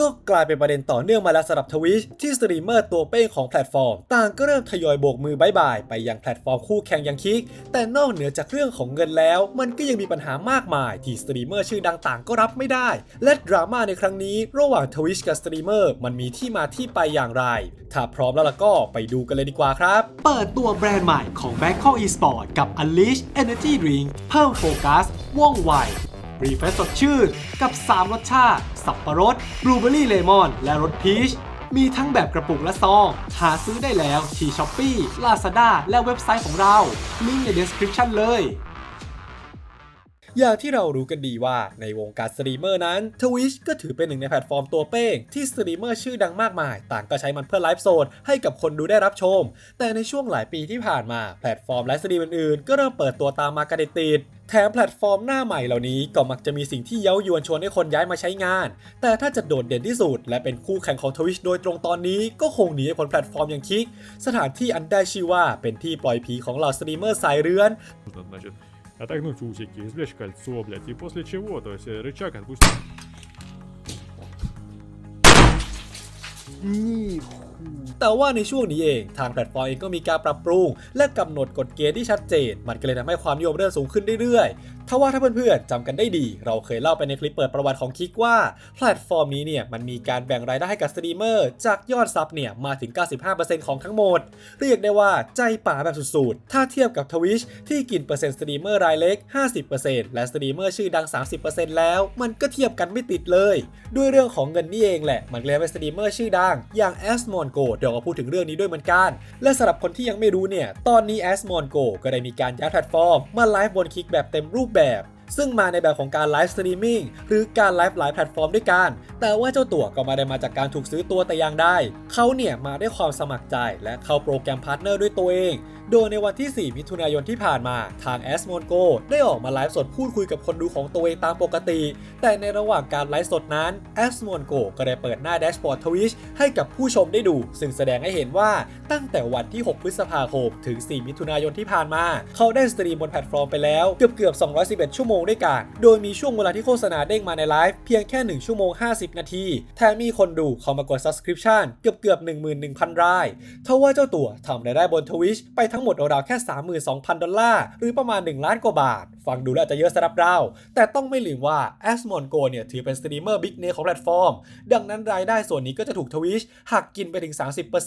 ก็กลายเป็นประเด็นต่อเนื่องมาแล้วสำหรับทวิชที่สตรีมเมอร์ตัวเป้งของแพลตฟอร์ม ต่างก็เริ่มทยอยโบกมือบายบายไปยังแพลตฟอร์มคู่แข่งอย่างคิก แต่นอกเหนือจากเรื่องของเงินแล้ว มันก็ยังมีปัญหามากมาย ที่สตรีมเมอร์ชื่อดังต่างก็รับไม่ได้ และดราม่าในครั้งนี้ระหว่างทวิชกับสตรีมเมอร์มันมีที่มาที่ไปอย่างไร ถ้าพร้อมแล้วล่ะก็ไปดูกันเลยดีกว่าครับ เปิดตัวแบรนด์ใหม่ของ Bangkok Esport กับ Unleash Energy Drink เพิ่มโฟกัสว่องไวรีเฟรชสดชื่นกับ 3 รสชาติ สับปะรดบลูเบอรี่เลมอน และรสพีช มีทั้งแบบกระปุกและซอง หาซื้อได้แล้วที่ช้อปปี้ลาซาด้าและเว็บไซต์ของเรา ลิงก์ใน description เลย อย่างที่เรารู้กันดีว่าในวงการสตรีมเมอร์นั้น Twitch ก็ถือเป็นหนึ่งในแพลตฟอร์มตัวเป้ง ที่สตรีมเมอร์ชื่อดังมากมาย ต่างก็ใช้มันเพื่อไลฟ์สดให้กับคนดูได้รับชม แต่ในช่วงหลายปีที่ผ่านมาแพลตฟอร์มไลฟ์สตรีมอื่นๆ ก็เริ่มเปิดตัวตามมากันติดแถมแพลตฟอร์มหน้าใหม่เหล่านี้ก็มักจะมีสิ่งที่เย้ายวนชวนให้คนย้ายมาใช้งาน แต่ถ้าจะโดดเด่นที่สุด และเป็นคู่แข่งของทวิชโดยตรงตอนนี้ ก็คงหนีผลแพลตฟอร์มอย่างคิก สถานที่อันได้ชื่อว่าเป็นที่ปล่อยผีของเหล่าสตรีมเมอร์สายเรือน отогнуть усики, извлечь кольцо, блядь, и после чего, то есть э, рычаг отпустить. แต่ว่าในช่วงนี้เองทางแพลตฟอร์มเองก็มีการปรับปรุง และกำหนดกฎเกณฑ์ที่ชัดเจน มันก็เลยทำให้ความนิยมเริ่มสูงขึ้นเรื่อยๆ ถ้าว่าถ้าเพื่อนๆจำกันได้ดี เราเคยเล่าไปในคลิปเปิดประวัติของคิกว่า แพลตฟอร์มนี้เนี่ยมันมีการแบ่งรายได้ให้กับสตรีมเมอร์ จากยอดซับเนี่ยมาถึง 95%ของทั้งหมด เรียกได้ว่าใจป่าแบบสุดๆ ถ้าเทียบกับทวิชที่กินเปอร์เซ็นต์สตรีมเมอร์รายเล็ก 50%และสตรีมเมอร์ชื่อดัง 30%แล้ว มันก็เทียบกันไม่ติดเลย ด้วยเรื่องของเงินนี่เองแหละ มันเลยทำให้สตรีมเมอร์ชื่อดังอย่าง a s m o n Go เดี๋ยวเราพูดถึงเรื่องนี้ด้วยเหมือนกัน และสำหรับคนที่ยังไม่รู้เนี่ยตอนนี้ a s m o n Go ก็ได้มีการย้ายแพลตฟอร์มมาไลฟ์บนคิกแบบเต็มรูปแบบ ซึ่งมาในแบบของการไลฟ์สตรีมมิ่งหรือการไลฟ์หลายแพลตฟอร์มด้วยกัน แต่ว่าเจ้าตัวก็มาได้มาจากการถูกซื้อตัวแต่อย่างใดเขาเนี่ยมาด้วยความสมัครใจและเข้าโปรแกรมพาร์ทเนอร์ด้วยตัวเอง โดยในวันที่ 4 มิถุนายนที่ผ่านมาทาง a s m o n Go ได้ออกมาไลฟ์สดพูดคุยกับคนดูของตัวเองตามปกติ แต่ในระหว่างการไลฟ์สดนั้น a s m o n Go ก็ได้เปิดหน้าแดชบอร์ด Twitch ให้กับผู้ชมได้ดู ซึ่งแสดงให้เห็นว่าตั้งแต่วันที่ 6 พฤษภาคม ถึง 4 มิถุนายนที่ผ่านมา เขาได้สตรีมบนแพลตฟอร์มไปแล้วเกือบเกือบ211 ชั่วโมงด้วยกัน โดยมีช่วงเวลาที่โฆษณาเด้งมาในไลฟ์เพียงแค่ 1 ชั่วโมง 50 นาที แถมมีคนดูเข้ามากด subscription เกือบเกือบ11,000 รายเท่าว่าเจ้าตัวทำรายได้บน Twitch ไปทั้งั้งหมดราวๆแค่ 32,000 ดอลลาร์ หรือประมาณ 1 ล้านกว่าบาท ฟังดูแล้วอาจจะเยอะสำหรับเรา แต่ต้องไม่ลืมว่า a s m o n Go เนี่ยถือเป็นสตรีมเมอร์บิ๊กเนของแพลตฟอร์ม ดังนั้นรายได้ส่วนนี้ก็จะถูก Twitch หักกินไปถึง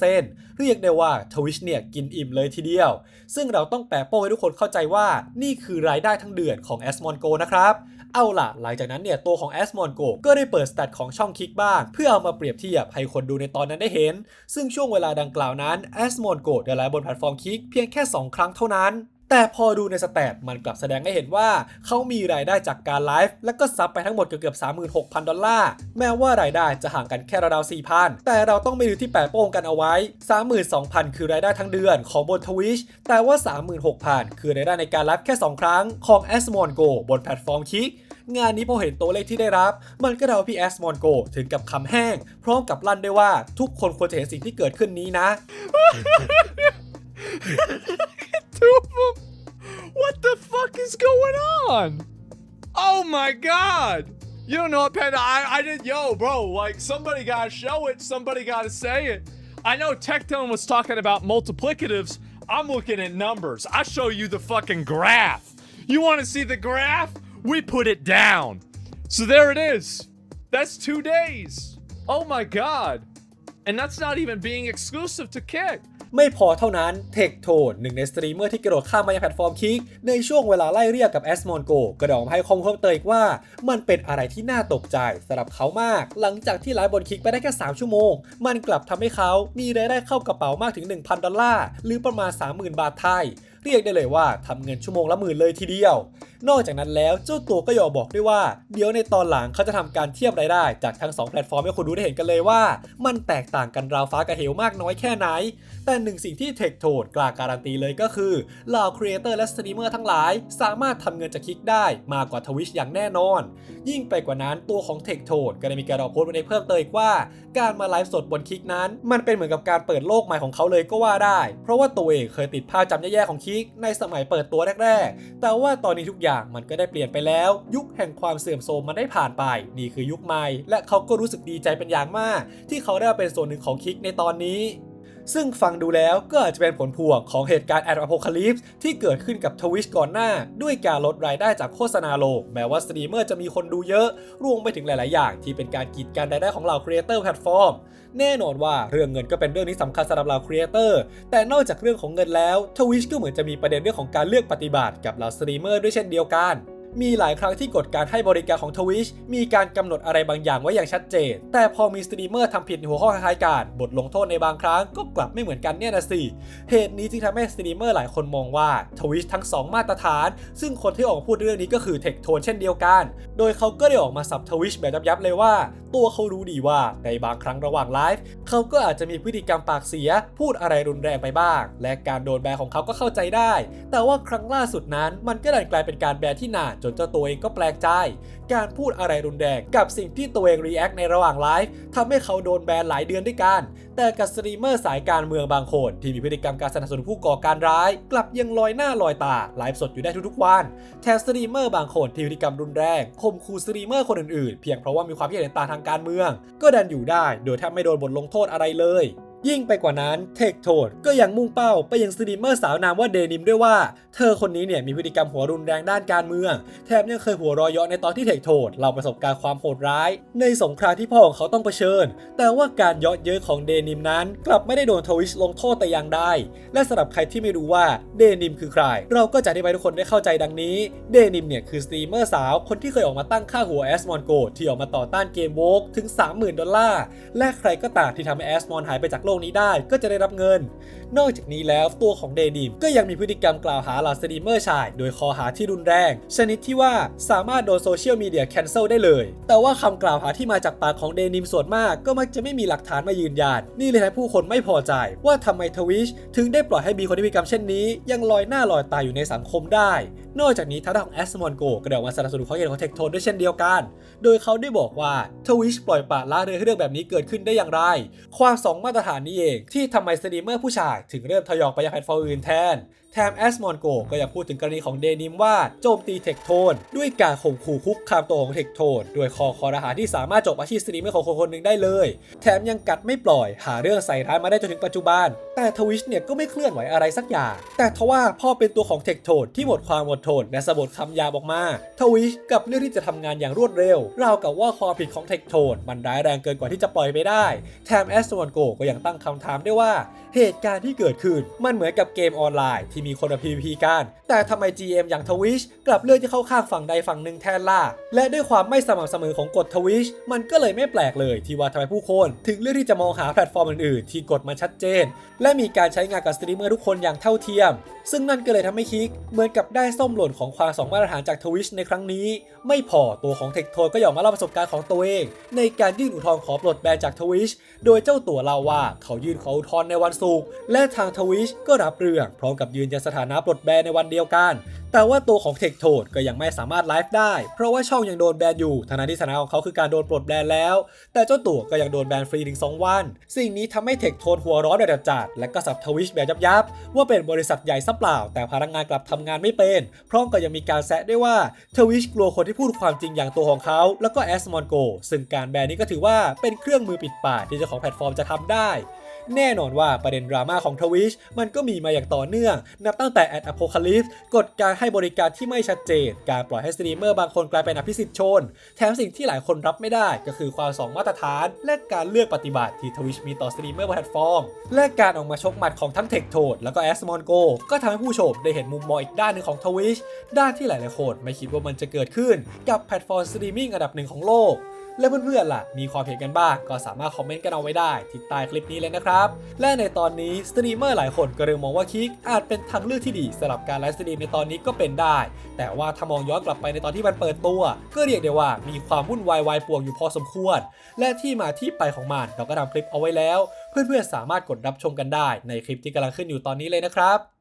30%เรียกได้ว่า Twitch เนี่ยกินอิ่มเลยทีเดียว ซึ่งเราต้องแปะโป้ให้ทุกคนเข้าใจว่านี่คือรายได้ทั้งเดือนของ a s m o n Go นะครับเอาล่ะ หลังจากนั้นเนี่ยตัวของ a s m o n Go ก็ได้เปิดสแตทของช่องคิกบ้าง เพื่อเอามาเปรียบเทียบให้คนดูในตอนนั้นได้เห็น ซึ่งช่วงเวลาดังกล่าวนั้น a s m o n Go ได้ไลฟ์บนแพลตฟอร์มคิกเพียงแค่ 2 ครั้งเท่านั้น แต่พอดูในสแตทมันกลับแสดงให้เห็นว่า เขามีรายได้จากการไลฟ์และก็ซับไปทั้งหมดเกือบๆ36,000 ดอลลาร์ แม้ว่ารายได้จะห่างกันแค่ราวๆ4,000 แต่เราต้องไม่ลืมที่แปะโป้งกันเอาไว้ 32,000 คือรายได้ทั้งเดือนของบนทวิชแต่ว่า 36,000 คือรายได้ในการไลฟ์แค่ 2 ครั้งของ a s m o n Go บนแพลตฟอร์มคิกงานนี้พอเห็นตัวเลขที่ได้รับ มันก็เดาพี่แอสมอนโกถึงกับคำแห้ง พร้อมกับลั่นด้วยว่าทุกคนควรจะเห็นสิ่งที่เกิดขึ้นนี้นะ two of them. What the fuck is going on? Oh my god. You don't know what Panda. I, I did. Yo, bro. Like somebody gotta show it. Somebody gotta say it. I know Tectone was talking about multiplicatives. I'm looking at numbers. I show you the fucking graph. You want to see the graph? We put it down. So there it is. That's two days. Oh my god. And that's not even being exclusive to Kick. ไม่พอเท่านั้นเทคโทนหนึ่งในสตรีมเมอร์ที่กระโดดข้ามมายังแพลตฟอร์มคิกในช่วงเวลาไล่เรียกกับแอสมอนโกกระดองให้ข้อมูลเพิ่มเติมอีกว่า มันเป็นอะไรที่น่าตกใจสำหรับเขามาก หลังจากที่ไลฟ์บนคิกไปได้แค่ 3 ชั่วโมง มันกลับทำให้เขามีรายได้เข้ากระเป๋ามากถึง 1,000 ดอลลาร์หรือประมาณ 30,000 บาทไทย เรียกได้เลยว่าทำเงินชั่วโมงละหมื่นเลยทีเดียว นอกจากนั้นแล้วเจ้าตัวก็ยอมบอกด้วยว่า เดี๋ยวในตอนหลังเขาจะทำการเทียบรายได้จากทั้ง 2 แพลตฟอร์มให้คนดูได้เห็นกันเลยว่า มันแตกต่างกันราวฟ้ากับเหวมากน้อยแค่ไหน แต่หนึ่งสิ่งที่เทคโทนกล้าการันตีเลยก็คือเหล่าครีเอเตอร์และสตรีมเมอร์ทั้งหลาย สามารถทำเงินจากคลิกได้มากกว่าทวิชอย่างแน่นอน ยิ่งไปกว่านั้นตัวของเทคโทนก็ได้มีการออกโพสต์ไว้ในเพิ่มเติมอีกว่า การมาไลฟ์สดบนคลิกนั้น มันเป็นเหมือนกับการเปิดโลกใหม่ของเขาเลยก็ว่าได้ เพราะว่าตัวเองเคยติดภาพจำแย่ๆของคิคิกในสมัยเปิดตัวแรกๆ แต่ว่าตอนนี้ทุกอย่างมันก็ได้เปลี่ยนไปแล้ว ยุคแห่งความเสื่อมโทรมมันได้ผ่านไป นี่คือยุคใหม่ และเขาก็รู้สึกดีใจเป็นอย่างมาก ที่เขาได้เป็นส่วนหนึ่งของคิกในตอนนี้ ซึ่งฟังดูแล้วก็อาจจะเป็นผลพวงของเหตุการณ์แอดอโพคาลิปส์ที่เกิดขึ้นกับทวิชก่อนหน้า ด้วยการลดรายได้จากโฆษณาโลกแม้ว่าสตรีมเมอร์จะมีคนดูเยอะ รวมไปถึงหลาย ๆ อย่างที่เป็นการกีดกันรายได้ของเหล่าครีเอเตอร์แพลตฟอร์ม แน่นอนว่าเรื่องเงินก็เป็นเรื่องที่สำคัญสำหรับเราครีเอเตอร์ แต่นอกจากเรื่องของเงินแล้วทวิชก็เหมือนจะมีประเด็นเรื่องของการเลือกปฏิบัติกับเหล่าสตรีมเมอร์ด้วยเช่นเดียวกัน มีหลายครั้งที่กฎการให้บริการของทวิชมีการกำหนดอะไรบางอย่างไว้อย่างชัดเจน แต่พอมีสตรีมเมอร์ทำผิดในหัวข้อคล้ายกัน บทลงโทษในบางครั้งก็กลับไม่เหมือนกันเนี่ยนะสิ เหตุนี้จึงทำให้สตรีมเมอร์หลายคนมองว่าทวิชทั้ง 2 มาตรฐาน ซึ่งคนที่ออกมาพูดเรื่องนี้ก็คือเทคโทนเช่นเดียวกัน โดยเขาก็ได้ออกมาสับทวิชแบบยับๆเลยว่า ตัวเขารู้ดีว่าในบางครั้งระหว่างไลฟ์เขาก็อาจจะมีพฤติกรรมปากเสีย พูดอะไรรุนแรงไปบ้าง และการโดนแบนของเขาก็เข้าใจได้ แต่ว่าครั้งล่าสุดนั้น มันก็ดันกลายเป็นการแบนที่หนาจนเจ้าตัวเองก็แปลกใจ การพูดอะไรรุนแรงกับสิ่งที่ตัวเองรีแอคในระหว่างไลฟ์ทำให้เขาโดนแบนหลายเดือนด้วยกัน แต่กับสตรีมเมอร์สายการเมืองบางคนที่มีพฤติกรรมการสนับสนุนผู้ก่อการร้าย กลับยังลอยหน้าลอยตาไลฟ์สดอยู่ได้ทุกๆวันแถมสตรีมเมอร์บางคนที่พฤติกรรมรุนแรงข่มขู่สตรีมเมอร์คนอื่นๆ เพียงเพราะว่ามีความคิดเห็นต่างทางการเมือง ก็ดันอยู่ได้ โดยแทบไม่โดนบทลงโทษอะไรเลย ยิ่งไปกว่านั้นเทคโทนก็ยังมุ่งเป้าไปยังสตรีมเมอร์สาวนามว่าเดนิมด้วยว่า เธอคนนี้เนี่ยมีพฤติกรรมหัวรุนแรงด้านการเมือง แถมยังเคยหัวรอยเยาะในตอนที่เทคโทนเล่าประสบการณ์ความโหดร้าย ในสงครามที่พ่อของเขาต้องเผชิญ แต่ว่าการเยาะเย้ยของเดนิมนั้น กลับไม่ได้โดนทวิชลงโทษแต่อย่างใดและสำหรับใครที่ไม่รู้ว่าเดนิมคือใคร เราก็จะอธิบายทุกคนได้เข้าใจดังนี้เดนิมเนี่ยคือสตรีมเมอร์สาวคนที่เคยออกมาตั้งค่าหัวแอสมอนโกที่ออกมาต่อต้านเกมโวกถึง 30,000 ดอลลาร์และใครก็ตามที่ทำให้แอสมอนหายไปจากโลกนี้ได้ก็จะได้รับเงิน นอกจากนี้แล้วตัวของเดนิมก็ยังมีพฤติกรรมกล่าวหาเหล่าสตรีมเมอร์ชาย โดยคอหาที่รุนแรง ชนิดที่ว่าสามารถโดนโซเชียลมีเดียแคนเซิลได้เลย แต่ว่าคำกล่าวหาที่มาจากปากของเดนิมส่วนมาก ก็มักจะไม่มีหลักฐานมายืนยันนี่เลยทำให้ผู้คนไม่พอใจ ว่าทำไมทวิชถึงได้ปล่อยให้มีคนที่มีกรรมเช่นนี้ ยังลอยหน้าลอยตาอยู่ในสังคมได้ นอกจากนี้ทางด้านของแอสมอนโกก็ได้ออกมาสนับสนุนความเห็นของเทคโทนด้วยเช่นเดียวกัน โดยเขาได้บอกว่าทวิชปล่อยปละละเลยให้เรื่องแบบนี้เกิดขึ้นได้อย่างไร ความสองมาตรฐานนี้เองที่ทำไมสตรีมเมอร์ผู้ชายถึงเริ่มทยอยไปยังแพลตฟอร์มอื่นแทนแถมแอสมอนโกก็ยังพูดถึงกรณีของเดนิมว่าโจมตีเทคโทนด้วยการข่มขู่คุกคามตัวของเทคโทนด้วยคอคอรหาที่สามารถจบอาชีพสตรีมเมอร์ของคนคนหนึ่งได้เลย แถมยังกัดไม่ปล่อยหาเรื่องใส่ร้ายมาได้จนถึงปัจจุบัน แต่ทวิชเนี่ยก็ไม่เคลื่อนไหวอะไรสักอย่าง แต่ทว่าพ่อเป็นตัวของเทคโทนที่หมดความอดทนและสะบดคำยาบออกมา ทวิชกับเรื่องที่จะทำงานอย่างรวดเร็วราวกับว่าความผิดของเทคโทนมันร้ายแรงเกินกว่าที่จะปล่อยไปได้ แถมแอสโซนโกก็ยังตั้งคำถามได้วยว่า เหตุการณ์ที่เกิดขึ้นมันเหมือนกับเกมออนไลน์ที่มีคนมา PVP กัน แต่ทำไม GM อย่างทวิชกลับเลือกที่เข้าข้างฝั่งใดฝั่งหนึ่งแทนล่ะ และด้วยความไม่สม่ำเสมอของกฎทวิชมันก็เลยไม่แปลกเลยที่ว่าทำไมผู้คน ถึงเลือกที่จะมองหาแพลตฟอร์มอื่นๆ ที่กฎมันชัดเจน และมีการใช้งานกับสตรีมเมอร์ทุกคนอย่างเท่าเทียม ซึ่งนั่นก็เลยทำให้คิกเหมือนกับได้ส้มหล่นของความสองมาตรฐานจากทวิชในครั้งนี้ ไม่พอตัวของเทคโทนก็ยอมมาเล่าประสบการณ์ของตัวเอง ในการยื่นอุทธรณ์ขอปลดแบนจากทวิชโดยเจ้าตัวเล่าว่าเขายื่นขออุทธรณ์ในวันศุกร์และทางทวิชก็รับเรื่องพร้อมกับยืนยันสถานะปลดแบนในวันเดียวกัน แต่ว่าตัวของเทคโทนก็ยังไม่สามารถไลฟ์ได้ เพราะว่าช่องยังโดนแบนอยู่ทานั้นที่สถานะของเขาคือการโดนปลดแบนแล้ว แต่เจ้าตัวก็ยังโดนแบนฟรีถึง 2 วัน สิ่งนี้ทำให้เทคโทนหัวร้อนแบบจัดและก็สับทวิชแบบยับๆว่าเป็นบริษัทใหญ่ซะเปล่า แต่พนักงานกลับทำงานไม่เป็น พร้อมกับยังมีการแซะด้วยว่าทวิชกลัวคนที่พูดความจริงอย่างตัวของเขาแล้วก็แอสมอนโกซึ่งการแบนนี้ก็ถือว่าเป็นเครื่องมือปิดปากที่เจ้าของแพลตฟอร์มจะทำได้ แน่นอนว่าประเด็นดราม่าของทวิชมันก็มีมาอย่างต่อเนื่อง นับตั้งแต่แอดอ p o คาลิ s กฎการให้บริการที่ไม่ชัดเจน การปล่อยให้สตรีมเมอร์บางคนกลายเป็นอภิสิทธิ์ชน แถมสิ่งที่หลายคนรับไม่ได้ก็คือความสองมาตรฐาน และการเลือกปฏิบัติที่ทวิชมีต่อสตรีมเมอร์บนแพลตฟอร์ม และการออกมาชกหมัดของทั้งเทคโทดแล้วก็แอสมอนโกก็ทำให้ผู้ชมได้เห็นมุมมองอีกด้านหนึ่งของทวิชด้านที่หลายๆคนไม่คิดว่ามันจะเกิดขึ้น กับแพลตฟอร์มสตรีมมิ่งอันดับหนึ่งของโลก และเพื่อนๆล่ะ มีความเห็นกันบ้าง ก็สามารถคอมเมนต์กันเอาไว้ได้ที่ใต้คลิปนี้เลยนะครับ และในตอนนี้สตรีมเมอร์หลายคนก็เริ่มมองว่าคิกอาจเป็นทางเลือกที่ดีสำหรับการไลฟ์สตรีมในตอนนี้ก็เป็นได้ แต่ว่าถ้ามองย้อนกลับไปในตอนที่มันเปิดตัว ก็เรียกได้ว่ามีความวุ่นวายวายป่วงอยู่พอสมควร และที่มาที่ไปของมันเราก็ทำคลิปเอาไว้แล้ว เพื่อนๆสามารถกดรับชมกันได้ในคลิปที่กำลังขึ้นอยู่ตอนนี้เลยนะครับ